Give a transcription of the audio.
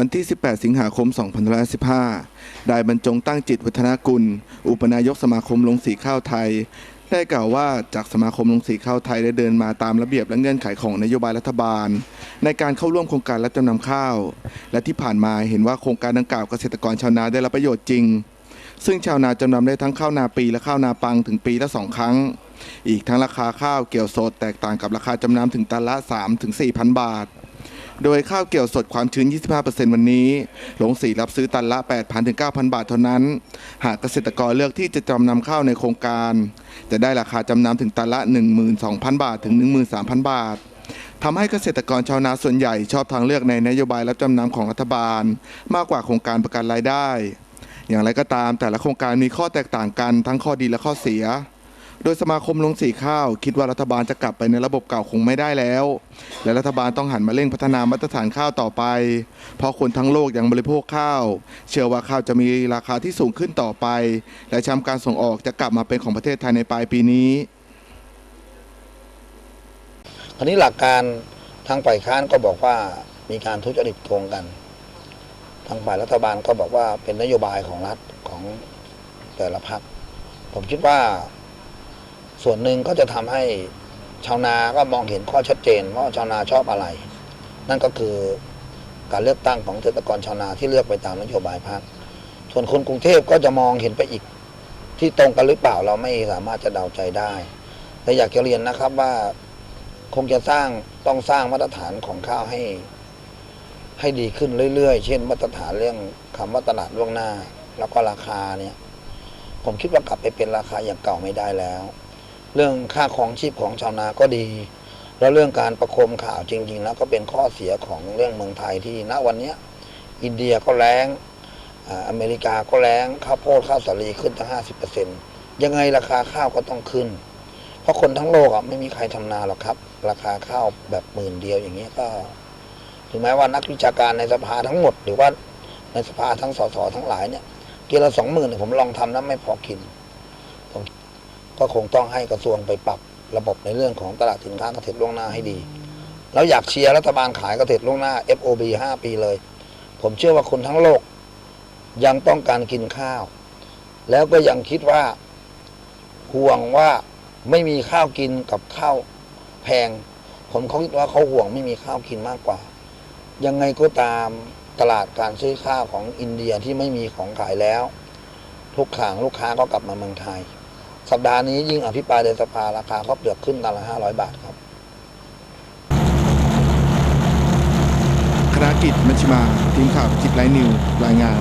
วันที่ 18 สิงหาคม 2515ได้บรรจงตั้งจิตวัฒนากุล อุปนายกสมาคมลงสีข้าวไทย ได้กล่าวว่าจากสมาคมลงสีข้าวไทยได้เดินมาตามระเบียบและเงื่อนไขของนโยบายรัฐบาล ในการเข้าร่วมโครงการรับจำนำข้าว และที่ผ่านมาเห็นว่าโครงการดังกล่าวเกษตรกรชาวนาได้รับประโยชน์จริง ซึ่งชาวนาจำนำได้ทั้งข้าวนาปีและข้าวนาปังถึงปีละสองครั้ง อีกทั้งราคาข้าวเกี่ยวสดแตกต่างกับราคาจำนำถึงตันละ3ถึง4,000 บาท โดยข้าวเกี่ยวสดความชื้น 25%วันนี้ หลงสีรับซื้อตันละ 8,000ถึง9,000 บาทเท่านั้น หากเกษตรกรเลือกที่จะจำนำข้าวในโครงการ จะได้ราคาจำนำถึงตันละ 12,000 บาทถึง 13,000 บาททำให้เกษตรกรชาวนาส่วนใหญ่ชอบทางเลือกในนโยบายรับจำนำของรัฐบาล มากกว่าโครงการประกันรายได้ อย่างไรก็ตามแต่ละโครงการมีข้อแตกต่างกันทั้งข้อดีและข้อเสีย โดยสมาคมลงสีข้าว คิดว่ารัฐบาลจะกลับไปในระบบเก่าคงไม่ได้แล้ว และรัฐบาลต้องหันมาเร่งพัฒนามาตรฐานข้าวต่อไป เพราะคนทั้งโลกยังบริโภคข้าว เชื่อว่าข้าวจะมีราคาที่สูงขึ้นต่อไป และแชมป์การส่งออกจะกลับมาเป็นของประเทศไทยในปลายปีนี้คราวนี้หลักการทางฝ่ายค้านก็บอกว่ามีการทุจริตโกงกัน ทางฝ่ายรัฐบาลก็บอกว่าเป็นนโยบายของรัฐของแต่ละพรรคผมคิดว่า ส่วนหนึ่งก็จะทำให้ชาวนาก็มองเห็นข้อชัดเจนว่าชาวนาชอบอะไร นั่นก็คือการเลือกตั้งของเกษตรกรชาวนาที่เลือกไปตามนโยบายพรรคส่วนคนกรุงเทพก็จะมองเห็นไปอีกที่ตรงกันหรือเปล่าเราไม่สามารถจะเดาใจได้ แต่อยากจะเรียนนะครับว่าคงจะสร้างต้องสร้างมาตรฐานของข้าวให้ ให้ดีขึ้นเรื่อยๆ เช่น มาตรฐานเรื่องคำว่าตลาดล่วงหน้า แล้วก็ราคาเนี่ย ผมคิดว่ากลับไปเป็นราคาอย่างเก่าไม่ได้แล้ว เรื่องค่าของชีพของชาวนาก็ดี แล้วเรื่องการประโคมข่าวจริง ๆ แล้วก็เป็นข้อเสียของเรื่องเมืองไทยที่ณวันนี้อินเดียก็แรงอเมริกาก็แรงข้าวโพดข้าวสาลีขึ้นตั้งห้าสิบเปอร์เซ็นยังไงราคาข้าวก็ต้องขึ้น เพราะคนทั้งโลกอะไม่มีใครทำนาหรอกครับ ราคาข้าวแบบหมื่นเดียวอย่างเงี้ยก็ถึงแม้ว่านักวิชาการในสภาทั้งหมด หรือว่าในสภาทั้งสสทั้งหลายเนี่ยเกียร์ละสองหมื่นผมลองทำแล้วไม่พอกิน ก็คงต้องให้กระทรวงไปปรับระบบในเรื่องของตลาดสินค้าเกษตรล่วงหน้าให้ดี แล้วอยากเชียร์รัฐบาลขายเกษตรล่วงหน้า FOB ห้าปีเลย ผมเชื่อว่าคนทั้งโลก ยังต้องการกินข้าว แล้วก็ยังคิดว่าห่วงว่าไม่มีข้าวกินกับข้าวแพง ผมเขาคิดว่าเขาห่วงไม่มีข้าวกินมากกว่า ยังไงก็ตามตลาดการซื้อข้าวของอินเดียที่ไม่มีของขายแล้ว ทุกขังลูกค้าก็กลับมาเมืองไทย สัปดาห์นี้ยิ่งอภิปรายในสภาราคาข้าวเปลือกขึ้นตันละห้าร้อยบาทครับคณะกิจมัชิมา ทีมข่าวจิตไลน์นิว รายงาน